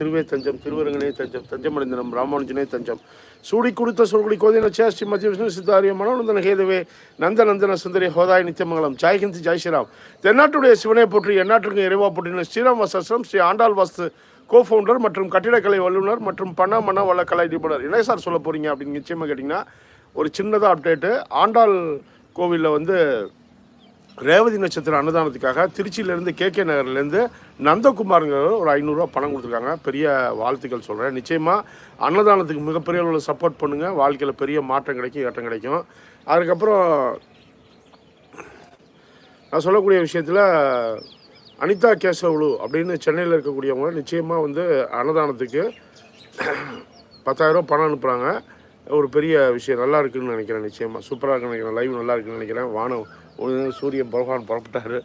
திருவே தஞ்சம் திருவரங்கனே தஞ்சம் தஞ்சமடைந்தனம் ராமானுஜனே தஞ்சம். சூடி கொடுத்த சொல்குடி கோதின சேஷ்டி மத்திய விஷ்ணு சித்தாரிய மனோநந்தன ஹேதவே நந்த நந்தன சுந்தரி ஹோதாய் நித்தியமங்கலம். ஜெய்ஹிந்த் ஜெய் ஸ்ரீராம். தென்னாட்டுடைய சிவனை போற்றி எந்நாட்டுக்கும் இறைவா போற்றின ஸ்ரீராம் வசஸ்ரம் ஸ்ரீ ஆண்டாள் வாஸ்து கோ ஃபவுண்டர் மற்றும் கட்டிடக்கலை வல்லுநர் மற்றும் பண மன வள கலை நிபுணர். என்ன சார் சொல்ல போகிறீங்க அப்படின்னு நிச்சயமாக கேட்டிங்கன்னா ஒரு சின்னதாக அப்டேட்டு ஆண்டாள் கோவிலில் வந்து ரேவதி நட்சத்திர அன்னதானத்துக்காக திருச்சியிலேருந்து கே கே நகர்லேருந்து நந்தகுமாருங்கிற ஒரு ஐநூறுரூவா பணம் கொடுத்துருக்காங்க. பெரிய வாழ்த்துக்கள் சொல்கிறேன் நிச்சயமாக அன்னதானத்துக்கு மிகப்பெரிய அளவில் சப்போர்ட் பண்ணுங்கள் வாழ்க்கையில் பெரிய மாற்றம் கிடைக்கும் ஏற்றம் கிடைக்கும். அதுக்கப்புறம் நான் சொல்லக்கூடிய விஷயத்தில் அனிதா கேசவலு அப்படின்னு சென்னையில் இருக்கக்கூடியவங்க நிச்சயமாக வந்து அன்னதானத்துக்கு பத்தாயிரரூபா பணம் அனுப்புகிறாங்க ஒரு பெரிய விஷயம். நல்லா இருக்குன்னு நினைக்கிறேன். நிச்சயமாக சூப்பராக இருக்குன்னு நினைக்கிறேன். லைவ் நல்லா இருக்குன்னு நினைக்கிறேன். வானம் ஒரு சூரியன் பகவான் புறப்பட்டார்.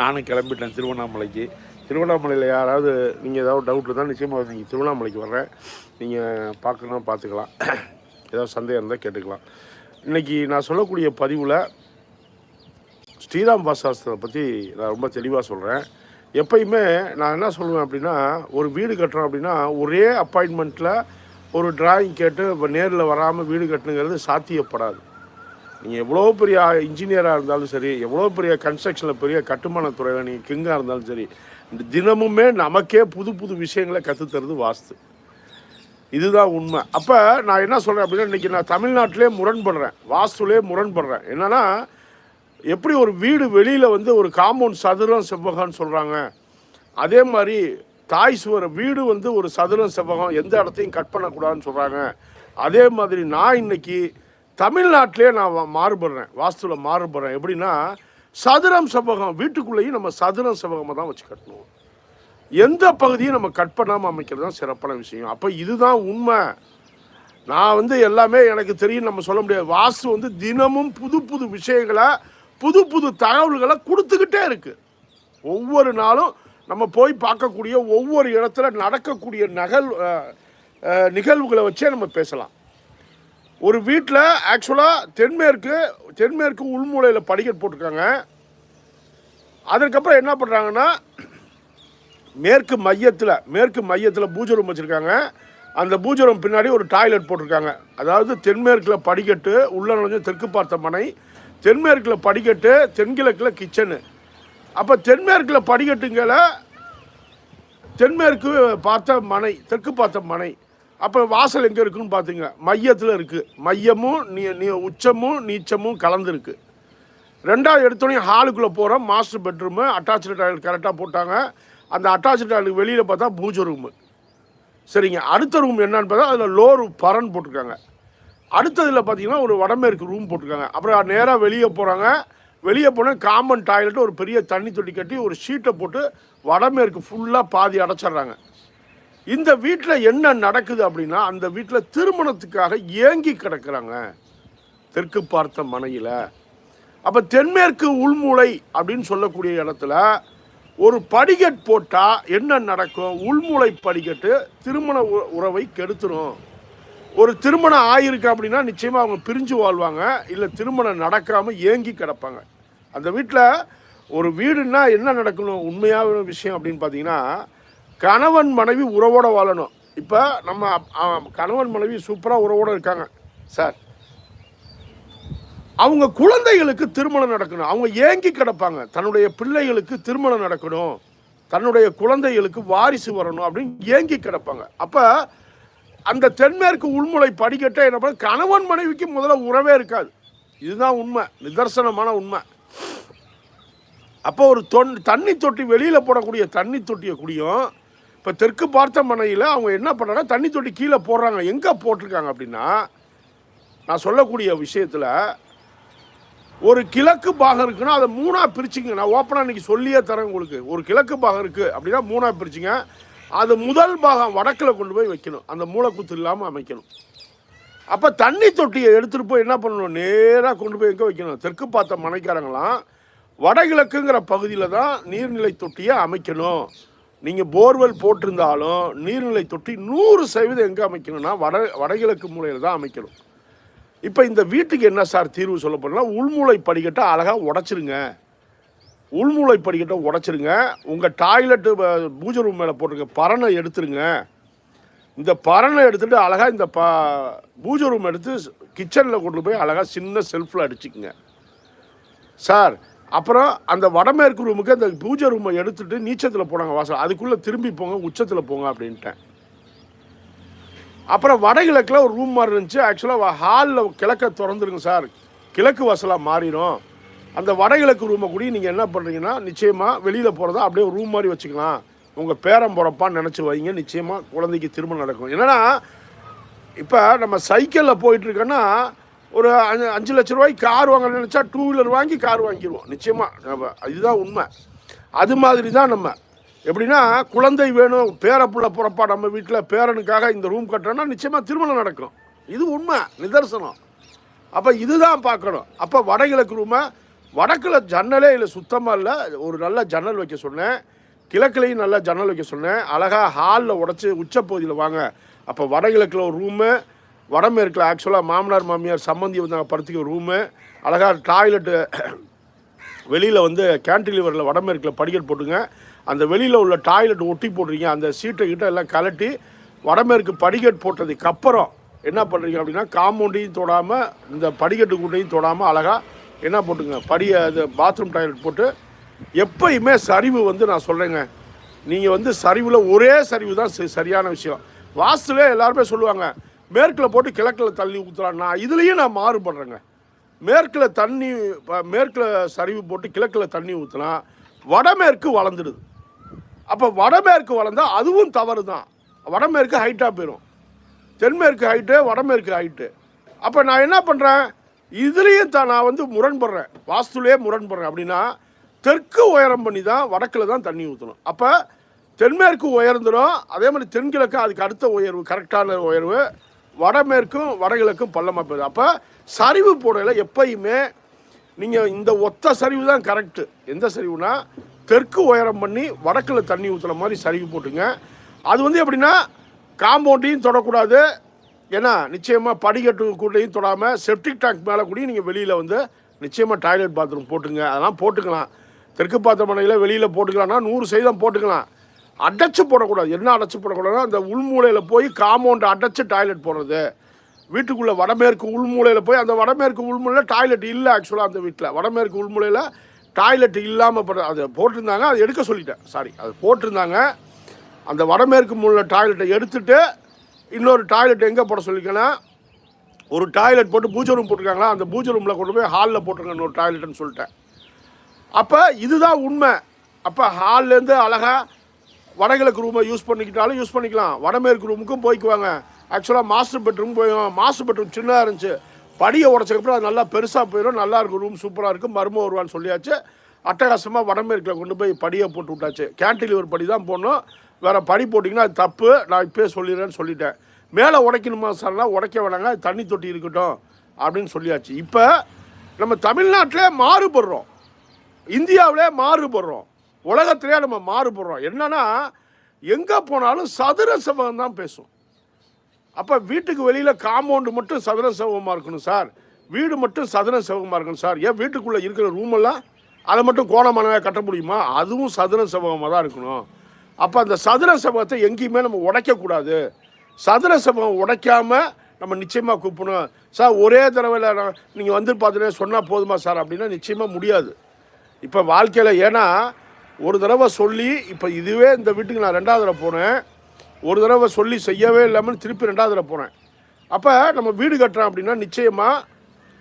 நானும் கிளம்பிட்டேன் திருவண்ணாமலைக்கு. திருவண்ணாமலையில் யாராவது நீங்கள் ஏதாவது டவுட் இருந்தால் நிச்சயமாக நீங்கள் திருவண்ணாமலைக்கு வர்றேன். நீங்கள் பார்க்கணும் பார்த்துக்கலாம். ஏதாவது சந்தேகம் இருந்தால் கேட்டுக்கலாம். இன்றைக்கி நான் சொல்லக்கூடிய பதிவில் ஸ்ரீராம் பாசாஸ்திரத்தை பற்றி நான் ரொம்ப தெளிவாக சொல்கிறேன் எப்பயுமே நான் என்ன சொல்லுவேன் அப்படின்னா ஒரு வீடு கட்டுறோம் அப்படின்னா ஒரே அப்பாயின்மெண்ட்டில் ஒரு டிராயிங் கேட்டு இப்போ நேரில் வராமல் வீடு கட்டணுங்கிறது சாத்தியப்படாது. நீங்கள் எவ்வளோ பெரிய இன்ஜினியராக இருந்தாலும் சரி எவ்வளோ பெரிய கன்ஸ்ட்ரக்ஷனில் பெரிய கட்டுமானத்துறையில் நீங்கள் கிங்காக இருந்தாலும் சரி இந்த தினமுமே நமக்கே புது புது விஷயங்களை கற்றுத்தருது வாஸ்து. இதுதான் உண்மை. அப்போ நான் என்ன சொல்கிறேன் அப்படின்னா இன்றைக்கி நான் தமிழ்நாட்டிலே முரண்படுறேன். வாஸ்துலே முரண்படுறேன். என்னென்னா எப்படி ஒரு வீடு வெளியில் வந்து ஒரு காம்பவுண்ட் சதுரம் செவ்வகம்னு சொல்கிறாங்க அதே மாதிரி தாய் சுவர் வீடு வந்து ஒரு சதுரம் செவ்வகம் எந்த இடத்தையும் கட் பண்ணக்கூடாதுன்னு சொல்கிறாங்க அதே மாதிரி நான் இன்னைக்கு தமிழ்நாட்டிலே நான் வா- மாறுபடுறேன் வாஸ்துவில் மாறுபடுறேன். எப்படின்னா சதுரம் செவ்வகம் வீட்டுக்குள்ளேயும் நம்ம சதுரம் செவ்வகமாக தான் வச்சு கட்டணும். எந்த பகுதியும் நம்ம கட் பண்ணாமல் அமைக்கிறது தான் சிறப்பான விஷயம். அப்போ இதுதான் உண்மை. நான் வந்து எல்லாமே எனக்கு தெரியும் நம்ம சொல்ல முடியாது. வாஸ்து வந்து தினமும் புது புது விஷயங்களை புது புது தகவல்களை கொடுத்துக்கிட்டே இருக்குது ஒவ்வொரு நாளும் நம்ம போய் பார்க்கக்கூடிய ஒவ்வொரு இடத்துல நடக்கக்கூடிய நகல் நிகழ்வுகளை வச்சே நம்ம பேசலாம். ஒரு வீட்டில் ஆக்சுவலாக தென்மேற்கு தென்மேற்கு உள்மூலையில் படிக்கட் போட்டிருக்காங்க. அதற்கப்புறம் என்ன பண்ணுறாங்கன்னா மேற்கு மையத்தில் மேற்கு மையத்தில் பூஜை ரூம் வச்சுருக்காங்க. அந்த பூஜை ரூம் பின்னாடி ஒரு டாய்லெட் போட்டிருக்காங்க. அதாவது தென்மேற்கில் படிக்கட்டு உள்ள நுழைஞ்சு தெற்கு பார்த்த மனை தென்மேற்கில் படிக்கட்டு தென்கிழக்கில் கிச்சனு அப்போ தென்மேற்கில் படிக்கட்டுங்களை தென்மேற்கு பார்த்த மனை தெற்கு பார்த்த மனை அப்போ வாசல் எங்கே இருக்குன்னு பார்த்தீங்க மையத்தில் இருக்குது மையமும் நீ நீ உச்சமும் நீச்சமும் கலந்துருக்கு. ரெண்டாவது எடுத்தோடனே ஹாலுக்குள்ளே போகிறோம் மாஸ்டர் பெட்ரூமு அட்டாச்சு டாய்லெட் கரெக்டாக போட்டாங்க. அந்த அட்டாச்சு டாய்லெட் வெளியில் பார்த்தா பூஜை ரூமு சரிங்க. அடுத்த ரூம் என்னன்னு பார்த்தா அதில் லோர் பரன் போட்டிருக்காங்க. அடுத்ததில் பார்த்தீங்கன்னா ஒரு வடமேற்கு ரூம் போட்டிருக்காங்க. அப்புறம் நேராக வெளியே போகிறாங்க வெளியே போனால் காமன் டாய்லெட் ஒரு பெரிய தண்ணி தொட்டி கட்டி ஒரு ஷீட்டை போட்டு வடமேற்கு ஃபுல்லாக பாதி அடைச்சிட்றாங்க. இந்த வீட்டில் என்ன நடக்குது அப்படின்னா அந்த வீட்டில் திருமணத்துக்காக ஏங்கி கிடக்குறாங்க. தெற்கு பார்த்த மனையில். அப்போ தென்மேற்கு உள்மூலை அப்படின்னு சொல்லக்கூடிய இடத்துல ஒரு படிக்கட் போட்டால் என்ன நடக்கும்? உள்மூலை படிக்கட்டு திருமண உ- உறவை கெடுத்துரும். ஒரு திருமணம் ஆயிருக்கு அப்படின்னா நிச்சயமாக அவங்க பிரிஞ்சு வாழ்வாங்க. இல்லை திருமணம் நடக்காமல் ஏங்கி கிடப்பாங்க. அந்த வீட்டில் ஒரு வீடுன்னா என்ன நடக்கணும்? உண்மையான விஷயம் அப்படின்னு பார்த்தீங்கன்னா கணவன் மனைவி உறவோட வாழணும். இப்போ நம்ம அப்- கணவன் மனைவி சூப்பராக உறவோட இருக்காங்க. சார் அவங்க குழந்தைகளுக்கு திருமணம் நடக்கணும். அவங்க ஏங்கி கிடப்பாங்க. தன்னுடைய பிள்ளைகளுக்கு திருமணம் நடக்கணும். தன்னுடைய குழந்தைகளுக்கு வாரிசு வரணும் அப்படின்னு ஏங்கி கிடப்பாங்க. அப்போ அந்த தென்மேற்கு உள்முறை படிக்கட்டே என்ன பண்ண கணவன் மனைவிக்கு முதல்ல உறவே இருக்காது. இதுதான் உண்மை. நிதர்சனமான உண்மை. அப்போ ஒரு தொன் தண்ணி தொட்டி வெளியில் போடக்கூடிய தண்ணி தொட்டியை குடியும். இப்போ தெற்கு பார்த்த மனையில் அவங்க என்ன பண்ணுறாங்க தண்ணி தொட்டி கீழே போடுறாங்க. எங்கே போட்டிருக்காங்க அப்படின்னா நான் சொல்லக்கூடிய விஷயத்தில் ஒரு கிழக்கு பாகம் இருக்குன்னா அதை மூணாக பிரிச்சுங்க நான் ஓப்பனாக இன்றைக்கி சொல்லியே தரேன் உங்களுக்கு. ஒரு கிழக்கு பாகம் இருக்குது அப்படின்னா மூணாக பிரிச்சுங்க. அது முதல் பாகம் வடக்கில் கொண்டு போய் வைக்கணும். அந்த மூளைக்குத்து இல்லாமல் அமைக்கணும். அப்போ தண்ணி தொட்டியை எடுத்துகிட்டு போய் என்ன பண்ணணும்? நேராக கொண்டு போய் எங்கே வைக்கணும்? தெற்கு பார்த்த மனைக்காரங்களாம் வடகிழக்குங்கிற பகுதியில் தான் நீர்நிலை தொட்டியை அமைக்கணும். நீங்கள் போர்வெல் போட்டிருந்தாலும் நீர்நிலை தொட்டி நூறு சதவீதம் எங்கே அமைக்கணும்னா வட வடகிழக்கு மூலையில் தான் அமைக்கணும். இப்போ இந்த வீட்டுக்கு என்ன சார் தீர்வு சொல்ல போனால் உள்மூளை படிக்கட்டை அழகாக உடச்சிருங்க. உள்மூளை படிக்கட்டை உடச்சிருங்க. உங்கள் டாய்லெட்டு பூஜை ரூம் மேலே போட்டிருக்க பறனை எடுத்துருங்க. இந்த பரணை எடுத்துகிட்டு அழகாக இந்த ப பூஜை ரூம் எடுத்து கிச்சனில் கொண்டு போய் அழகாக சின்ன செல்ஃபில் அடிச்சுக்குங்க. சார் அப்புறம் அந்த வடமேற்கு ரூமுக்கு அந்த பூஜை ரூமை எடுத்துட்டு நீச்சத்தில் போனாங்க வாசல். அதுக்குள்ளே திரும்பி போங்க உச்சத்தில் போங்க அப்படின்ட்டேன். அப்புறம் வடகிழக்கில் ஒரு ரூம் மாதிரி இருந்துச்சு. ஆக்சுவலாக ஹாலில் கிழக்க திறந்துருங்க சார். கிழக்கு வாசலாக மாறிடும் அந்த வடகிழக்கு ரூமை கூட நீங்கள் என்ன பண்ணுறீங்கன்னா நிச்சயமாக வெளியில் போகிறத அப்படியே ஒரு ரூம் மாதிரி வச்சுக்கலாம். உங்கள் பேரம் போகிறப்பான்னு நினச்சி வைங்க. நிச்சயமாக குழந்தைக்கு திரும்ப நடக்கும். என்னென்னா இப்போ நம்ம சைக்கிளில் போயிட்டுருக்கோன்னா ஒரு அஞ்சு அஞ்சு லட்ச ரூபாய்க்கு கார் வாங்க நினச்சா டூ வீலர் வாங்கி கார் வாங்கிடுவோம். நிச்சயமாக நம்ம இதுதான் உண்மை. அது மாதிரி தான் நம்ம. எப்படின்னா குழந்தை வேணும் பேரப்புள்ள பிறப்பா நம்ம வீட்டில் பேரனுக்காக இந்த ரூம் கட்டுறோன்னா நிச்சயமாக திருமணம் நடக்கும். இது உண்மை. நிதர்சனம். அப்போ இதுதான் பார்க்கணும். அப்போ வடகிழக்கு ரூமை வடக்கில் ஜன்னலே இல்லை சுத்தமாக இல்லை. ஒரு நல்ல ஜன்னல் வைக்க சொன்னேன். கிழக்குலையும் நல்ல ஜன்னல் வைக்க சொன்னேன். அழகாக ஹாலில் உடச்சி உச்சப்பகுதியில் வாங்க. அப்போ வடகிழக்கில் ஒரு ரூமு வடமேற்கில் ஆக்சுவலாக மாமனார் மாமியார் சம்மந்தி வந்தாங்க படத்துக்கு ரூமு அழகாக டாய்லெட்டு வெளியில் வந்து கேன்டிலிவரில் வடமேற்கில் படிக்கட் போட்டுங்க. அந்த வெளியில் உள்ள டாய்லெட் ஒட்டி போடுறீங்க அந்த சீட்டை கிட்ட எல்லாம் கலட்டி வடமேற்கு படிக்கட் போட்டதுக்கு அப்புறம் என்ன பண்ணுறீங்க அப்படின்னா காம்பவுண்டையும் தொடாமல் இந்த படிக்கட்டு கூட்டையும் தொடாமல் அழகாக என்ன போட்டுங்க படி அது பாத்ரூம் டாய்லெட் போட்டு எப்பயுமே சரிவு வந்து நான் சொல்கிறேங்க நீங்கள் வந்து சரிவில் ஒரே சரிவு தான் சரியான விஷயம். வாஸ்துலே எல்லாருமே சொல்லுவாங்க மேற்கில் போட்டு கிழக்கில் தள்ளி ஊற்றுறான் நான் இதுலேயும் நான் மாறுபடுறேங்க மேற்கில் தண்ணி மேற்கில் சரிவு போட்டு கிழக்கில் தண்ணி ஊற்றினா வடமேற்கு வளர்ந்துடுது. அப்போ வடமேற்கு வளர்ந்தால் அதுவும் தவறு தான் வடமேற்கு ஹைட்டாக போயிடும் தென்மேற்கு ஹைட்டு வடமேற்கு ஹைட்டு அப்போ நான் என்ன பண்ணுறேன் இதுலேயும் தான் நான் வந்து முரண்படுறேன். வாஸ்துலேயே முரண்படுறேன். அப்படின்னா தெற்கு உயரம் பண்ணி தான் வடக்கில் தான் தண்ணி ஊற்றணும் அப்போ தென்மேற்கு உயர்ந்துடும். அதே மாதிரி தென்கிழக்கு அதுக்கு அடுத்த உயர்வு கரெக்டான உயர்வு. வடமேற்கும் வடகிழக்கும் பள்ளமாக போயிடும் அப்போ சரிவு போடையில் எப்பயுமே நீங்கள் இந்த ஒத்த சரிவு தான் கரெக்டு எந்த சரிவுனா தெற்கு உயரம் பண்ணி வடக்கில் தண்ணி ஊற்றுற மாதிரி சரிவு போட்டுங்க. அது வந்து எப்படின்னா காம்பவுண்டையும் தொடக்கூடாது. ஏன்னா நிச்சயமாக படிக்கட்டு கூட்டையும் தொடாமல் செப்டிக் டேங்க் மேலே கூட நீங்கள் வெளியில் வந்து நிச்சயமாக டாய்லெட் பாத்ரூம் போட்டுங்க. அதெல்லாம் போட்டுக்கலாம். தெற்கு பார்த்த மனையில் வெளியில் போட்டுக்கலாம்னா நூறு சதவீதம் போட்டுக்கலாம். அடைச்சு போடக்கூடாது. என்ன அடைச்சு போடக்கூடாதுன்னா அந்த உள்மூலையில் போய் காம்பவுண்டை அடைச்சு டாய்லெட் போடுறது. வீட்டுக்குள்ளே வடமேற்கு உள்மூலையில் போய் அந்த வடமேற்கு உள்மூலையில் டாய்லெட் இல்லை ஆக்சுவலாக அந்த வீட்டில் வடமேற்கு உள்மூலையில் டாய்லெட் இல்லாமல் போட அதை போட்டிருந்தாங்க அதை எடுக்க சொல்லிட்டேன். சாரி அது போட்டிருந்தாங்க. அந்த வடமேற்கு மூலையில் டாய்லெட்டை எடுத்துட்டு இன்னொரு டாய்லெட் எங்கே போட சொல்லிக்கன்னா ஒரு டாய்லெட் போட்டு பூஜை ரூம் போட்டிருக்காங்களா அந்த பூஜை ரூமில் கொண்டு போய் ஹாலில் போட்டிருங்க இன்னொரு டாய்லெட்னு சொல்லிட்டேன். அப்போ இதுதான் உண்மை. அப்போ ஹால்லேருந்து அழகாக வடகிழக்கு ரூமை யூஸ் பண்ணிக்கிட்டாலும் யூஸ் பண்ணிக்கலாம். வடமேற்கு ரூமுக்கும் போய்க்குவாங்க. ஆக்சுவலாக மாஸ்டர் பெட்ரூம் போய் மாஸ்டர் பெட்ரூம் சின்னதாக இருந்துச்சு. படியை உடச்சக்கப்புறம் அது நல்லா பெருசாக போயிடும். நல்லா இருக்கும் ரூம் சூப்பராக இருக்கும். மருமம் வருவான்னு சொல்லியாச்சு. அட்டகாசமாக வடமேற்கில் கொண்டு போய் படியை போட்டு விட்டாச்சு. கேன்டிலிவர் படி தான் போடணும். வேறு படி போட்டிங்கன்னா அது தப்பு. நான் இப்போயே சொல்லிடுறேன்னு சொல்லிட்டேன். மேலே உடைக்கணுமா சார்னா உடைக்க வேணாங்க. அது தண்ணி தொட்டி இருக்கட்டும் அப்படின்னு சொல்லியாச்சு. இப்போ நம்ம தமிழ்நாட்டிலே மாறுபடுறோம். இந்தியாவிலே மாறுபடுறோம். உலகத்திலே நம்ம மாறுபடுறோம். என்னன்னா எங்கே போனாலும் சதுர செவகம் தான் பேசும். அப்போ வீட்டுக்கு வெளியில் காம்பவுண்டு மட்டும் சதுர செவகமாக இருக்கணும் சார். வீடு மட்டும் சதுர செவகமாக இருக்கணும் சார். ஏன் வீட்டுக்குள்ளே இருக்கிற ரூமெல்லாம் அதை மட்டும் கோணமானவே கட்ட முடியுமா? அதுவும் சதுர சபகமாக தான் இருக்கணும். அப்போ அந்த சதுர செவகத்தை எங்கேயுமே நம்ம உடைக்கக்கூடாது சதுர சபகம் உடைக்காமல் நம்ம நிச்சயமாக கூப்பிடணும். சார் ஒரே தடவையில் நீங்கள் வந்து பார்த்துட்டு சொன்னால் போதுமா சார்? அப்படின்னா நிச்சயமாக முடியாது. இப்போ வாழ்க்கையில் ஏன்னா ஒரு தடவை சொல்லி இப்போ இதுவே இந்த வீட்டுக்கு நான் ரெண்டாவது தடவை போனேன். ஒரு தடவை சொல்லி செய்யவே இல்லாமல் திருப்பி ரெண்டாவது தடவை போனேன். அப்போ நம்ம வீடு கட்டுறோம் அப்படின்னா நிச்சயமாக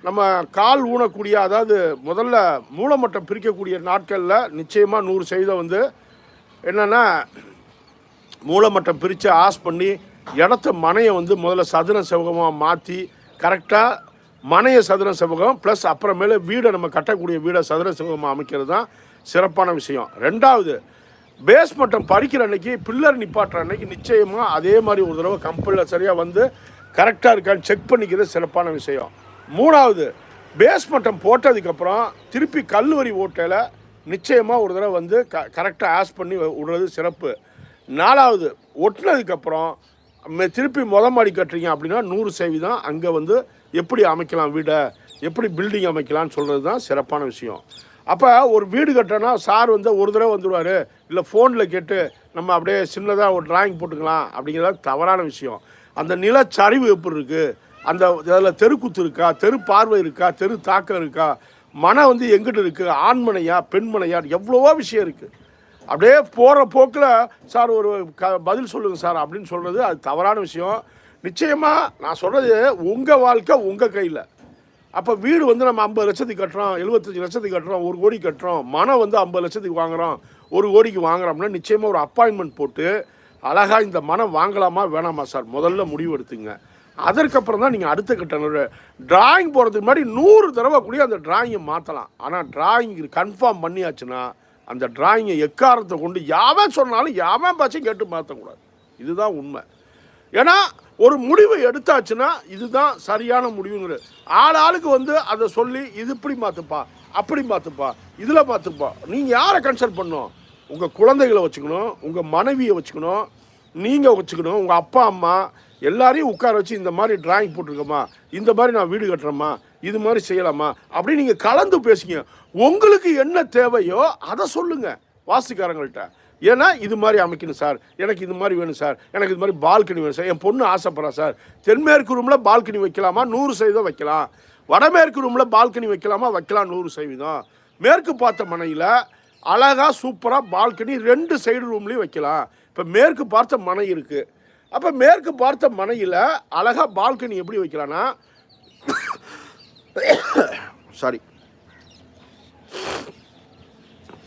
நம்ம கால் ஊனக்கூடிய அதாவது முதல்ல மூலமட்டம் பிரிக்கக்கூடிய நாட்களில் நிச்சயமாக நூறு சதவீதம் வந்து என்னென்னா மூலமட்டம் பிரித்து ஆஸ் பண்ணி இடத்த மனையை வந்து முதல்ல சதுர செவகமாக மாற்றி கரெக்டாக மனைய சதுர செவகம் ப்ளஸ் அப்புறமேல வீடை நம்ம கட்டக்கூடிய வீடை சதுர செவகமாக அமைக்கிறது தான் சிறப்பான விஷயம். ரெண்டாவது பேஸ் மட்டம் படிக்கிற அன்னைக்கு பில்லர் நிப்பாட்டுற அன்னைக்கு நிச்சயமாக அதே மாதிரி ஒரு தடவை கம்பெனியில் சரியாக வந்து கரெக்டாக இருக்கான்னு செக் பண்ணிக்கிறது சிறப்பான விஷயம். மூணாவது பேஸ் மட்டம் போட்டதுக்கப்புறம் திருப்பி கல்லூரி ஓட்டையில் நிச்சயமாக ஒரு தடவை வந்து க கரெக்டாக ஆஸ் பண்ணி விடுறது சிறப்பு. நாலாவது ஒட்டினதுக்கப்புறம் திருப்பி முத மாடி கட்டுறீங்க அப்படின்னா நூறு சேவி அங்கே வந்து எப்படி அமைக்கலாம் வீடை எப்படி பில்டிங் அமைக்கலாம்னு சொல்கிறது தான் சிறப்பான விஷயம். அப்போ ஒரு வீடு கட்டினா சார் வந்து ஒரு தடவை வந்துடுவார் இல்லை ஃபோனில் கேட்டு நம்ம அப்படியே சின்னதாக ஒரு டிராயிங் போட்டுக்கலாம் அப்படிங்கிறது தவறான விஷயம். அந்த நிலச்சரிவு எப்படி இருக்குது அந்த அதில் தெருக்குத்து இருக்கா? தெரு பார்வை இருக்கா? தெரு தாக்கம் இருக்கா? மனம் வந்து எங்கிட்ட இருக்குது ஆண்மனையா பெண்மனையா? எவ்வளவோ விஷயம் இருக்குது அப்படியே போகிற போக்கில் சார் ஒரு க பதில் சொல்லுங்கள் சார் அப்படின்னு சொல்கிறது அது தவறான விஷயம். நிச்சயமாக நான் சொல்கிறது உங்கள் வாழ்க்கை உங்கள் கையில். அப்போ வீடு வந்து நம்ம ஐம்பது லட்சத்துக்கு கட்டுறோம் எழுபத்தஞ்சு லட்சத்துக்கு கட்டுறோம் ஒரு கோடி கட்டுறோம் மனம் வந்து ஐம்பது லட்சத்துக்கு வாங்குகிறோம் ஒரு கோடிக்கு வாங்குறோம்னா நிச்சயமாக ஒரு அப்பாயின்மெண்ட் போட்டு அழகா இந்த மனம் வாங்கலாமா வேணாமா சார்? முதல்ல முடிவு எடுத்துங்க. அதற்கப்புறம் தான் நீங்கள் அடுத்த கட்ட டிராயிங் போகிறதுக்கு முன்னாடி நூறு தடவை கூட அந்த டிராயிங்கை மாற்றலாம் ஆனால் டிராயிங் கன்ஃபார்ம் பண்ணியாச்சுன்னா அந்த டிராயிங்கை எக்காரத்தை கொண்டு யாவன் சொன்னாலும் யாவன் பாச்சும் கேட்டு மாற்றக்கூடாது இதுதான் உண்மை. ஏன்னா ஒரு முடிவு எடுத்தாச்சுன்னா இதுதான் சரியான முடிவுங்கிற. ஆள் ஆளுக்கு வந்து அதை சொல்லி இது இப்படி மாற்றுப்பா அப்படி மாற்றுப்பா இதில் மாற்றுப்பா நீங்கள் யாரை கன்சல்ட் பண்ணணும்? உங்கள் குழந்தைகளை வச்சுக்கணும் உங்கள் மனைவியை வச்சுக்கணும் நீங்கள் வச்சுக்கணும் உங்கள் அப்பா அம்மா எல்லாரையும் உட்கார வச்சு இந்த மாதிரி டிராயிங் போட்டிருக்கோமா? இந்த மாதிரி நான் வீடு கட்டுறேம்மா இது மாதிரி செய்யலாமா? அப்படி நீங்கள் கலந்து பேசுங்க. உங்களுக்கு என்ன தேவையோ அதை சொல்லுங்கள் வாசிக்காரங்கள்ட்ட. ஏன்னா இது மாதிரி அமைக்கணும் சார். எனக்கு இது மாதிரி வேணும் சார். எனக்கு இது மாதிரி பால்கனி வேணும் சார். என் பொண்ணு ஆசைப்பட்றா சார். தென்மேற்கு ரூமில் பால்கனி வைக்கலாமா? நூறு சதவீதம் வைக்கலாம். வடமேற்கு ரூமில் பால்கனி வைக்கலாமா? வைக்கலாம் நூறு சதவீதம். மேற்கு பார்த்த மனையில் அழகாக சூப்பராக பால்கனி ரெண்டு சைடு ரூம்லேயும் வைக்கலாம். இப்போ மேற்கு பார்த்த மனை இருக்குது அப்போ மேற்கு பார்த்த மனையில் அழகாக பால்கனி எப்படி வைக்கலான்னா சாரி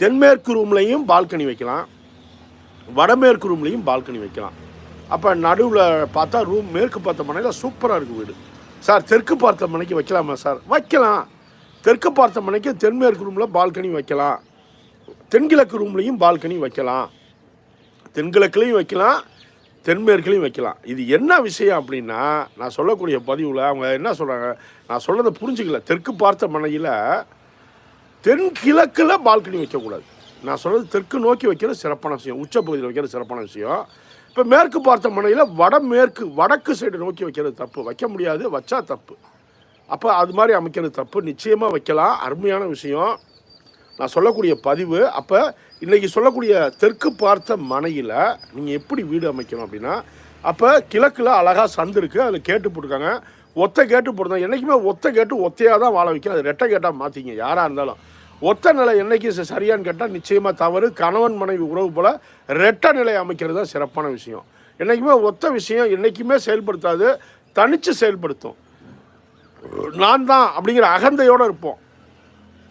தென்மேற்கு ரூம்லையும் பால்கனி வைக்கலாம். வடமேற்கு ரூம்லேயும் பால்கனி வைக்கலாம். அப்போ நடுவில் பார்த்தா ரூம் மேற்கு பார்த்த மனையில் சூப்பராக இருக்குது வீடு. சார் தெற்கு பார்த்த மனைக்கு வைக்கலாமா சார்? வைக்கலாம். தெற்கு பார்த்த மனைக்கு தென்மேற்கு ரூமில் பால்கனி வைக்கலாம். தென்கிழக்கு ரூம்லேயும் பால்கனி வைக்கலாம். தென்கிழக்குலேயும் வைக்கலாம் தென்மேற்குலையும் வைக்கலாம். இது என்ன விஷயம் அப்படின்னா நான் சொல்லக்கூடிய பதிவில் அவங்க என்ன சொல்கிறாங்க நான் சொல்கிறத புரிஞ்சுக்கல. தெற்கு பார்த்த மனையில் தென்கிழக்கில் பால்கனி வைக்கக்கூடாது. நான் சொல்கிறது தெற்கு நோக்கி வைக்கிறது சிறப்பான விஷயம் உச்சப்பகுதியில் வைக்கிறது சிறப்பான விஷயம். இப்போ மேற்கு பார்த்த மனையில் வடமேற்கு வடக்கு சைடு நோக்கி வைக்கிறது தப்பு. வைக்க முடியாது வச்சா தப்பு. அப்போ அது மாதிரி அமைக்கிறது தப்பு. நிச்சயமாக வைக்கலாம். அருமையான விஷயம். நான் சொல்லக்கூடிய பதிவு அப்போ இன்றைக்கி சொல்லக்கூடிய தெற்கு பார்த்த மனையில் நீங்கள் எப்படி வீடு அமைக்கணும் அப்படின்னா அப்போ கிழக்கில் அழகாக சந்து இருக்குது அதில் கேட்டு போட்டிருக்காங்க. ஒத்த கேட்டு போட்டுருந்தோம் என்றைக்குமே ஒத்த கேட்டு ஒத்தையாக தான் வாழ வைக்கணும். அது ரெட்டை கேட்டால் மாற்றிங்க யாராக இருந்தாலும். ஒத்த நிலை என்னைக்கு ச- சரியான்னு கேட்டால் நிச்சயமாக தவறு. கணவன் மனைவி உறவு போல் ரெட்டை நிலை அமைக்கிறது தான் சிறப்பான விஷயம். என்றைக்குமே ஒத்த விஷயம் என்றைக்குமே செயல்படுத்தாது தனித்து செயல்படுத்தும். நான் தான் அப்படிங்கிற அகந்தையோடு இருப்போம்.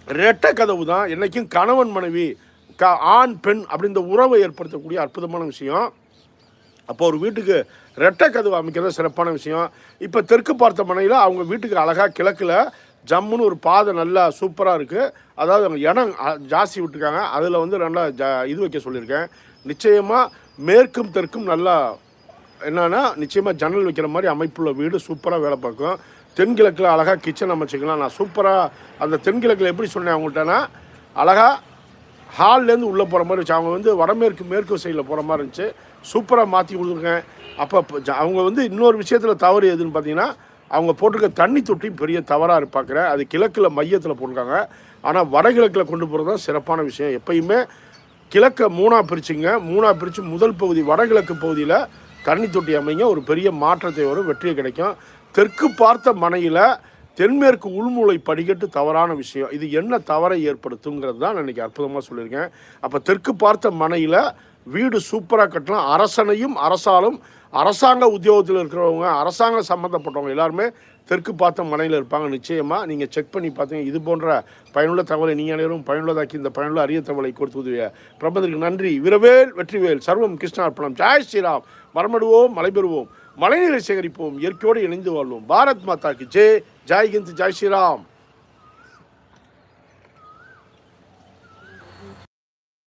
ரெட்டை கதவு தான் என்றைக்கும் கணவன் மனைவி க ஆண் பெண் அப்படின்ற உறவை ஏற்படுத்தக்கூடிய அற்புதமான விஷயம். அப்போ ஒரு வீட்டுக்கு ரெட்டை கதவு அமைக்கிறது சிறப்பான விஷயம். இப்போ தெற்கு பார்த்த மனையில் அவங்க வீட்டுக்கு அழகாக கிழக்கில் ஜம்முன்னு ஒரு பாதை நல்லா சூப்பராக இருக்குது அதாவது அவங்க இடம் ஜாஸ்தி விட்டுருக்காங்க. அதில் வந்து நல்லா ஜா இது வைக்க சொல்லியிருக்கேன். நிச்சயமாக மேற்கும் தெற்கும் நல்லா என்னென்னா நிச்சயமாக ஜன்னல் வைக்கிற மாதிரி அமைப்புள்ள வீடு சூப்பராக வேலை பார்க்கும். தென்கிழக்கில் அழகாக கிச்சன் அமைச்சிக்கலாம். நான் சூப்பராக அந்த தென்கிழக்கில் எப்படி சொன்னேன் அவங்கள்ட்டனா அழகாக ஹால்லேருந்து உள்ளே போகிற மாதிரி வச்சு அவங்க வந்து வடமேற்கு மேற்கு சைடில் போகிற மாதிரி இருந்துச்சு. சூப்பராக மாற்றி கொடுத்துருக்கேன். அப்போ அவங்க வந்து இன்னொரு விஷயத்தில் தவறு எதுன்னு பார்த்தீங்கன்னா அவங்க போட்டிருக்க தண்ணி தொட்டி பெரிய தவறாக பார்க்குறேன் அது கிழக்கில் மையத்தில் போட்டிருக்காங்க. ஆனால் வடகிழக்கில் கொண்டு போகிறது தான் சிறப்பான விஷயம். எப்பயுமே கிழக்க மூணாக பிரிச்சுங்க. மூணாக பிரித்து முதல் பகுதி வடகிழக்கு பகுதியில் தண்ணி தொட்டி அமைங்க. ஒரு பெரிய மாற்றத்தை வரும் வெற்றியை கிடைக்கும். தெற்கு பார்த்த மனையில் தென்மேற்கு உள்மூலை படிக்கட்டு தவறான விஷயம். இது என்ன தவறை ஏற்படுத்துங்கிறது தான் நான் இன்றைக்கி அற்புதமாக சொல்லியிருக்கேன். அப்போ தெற்கு பார்த்த மனையில் வீடு சூப்பராக கட்டலாம். அரசனையும் அரசாலும் அரசாங்க உத்தியோகத்தில் இருக்கிறவங்க அரசாங்கம் சம்மந்தப்பட்டவங்க எல்லாருமே தெற்கு பார்த்த மனையில் இருப்பாங்க. நிச்சயமாக நீங்கள் செக் பண்ணி பார்த்தீங்க இது போன்ற பயனுள்ள தகவலை நீங்கள் அனைவரும் பயனுள்ளதாக்கி இந்த பயனுள்ள அரிய தகவலை கொடுத்து உதவிய பிரபந்தருக்கு நன்றி. விரவேல் வெற்றிவேல் சர்வம் கிருஷ்ணார்ப்பணம் ஜாய் ஸ்ரீராம். மரமடுவோம் மலை பெறுவோம் மழைநீரை சேகரிப்போம். இயற்கையோடு இணைந்து வாழ்வோம். பாரத் மாதாக்கு ஜெய். ஜாய் ஹிந்த் ஜாய் ஸ்ரீராம்.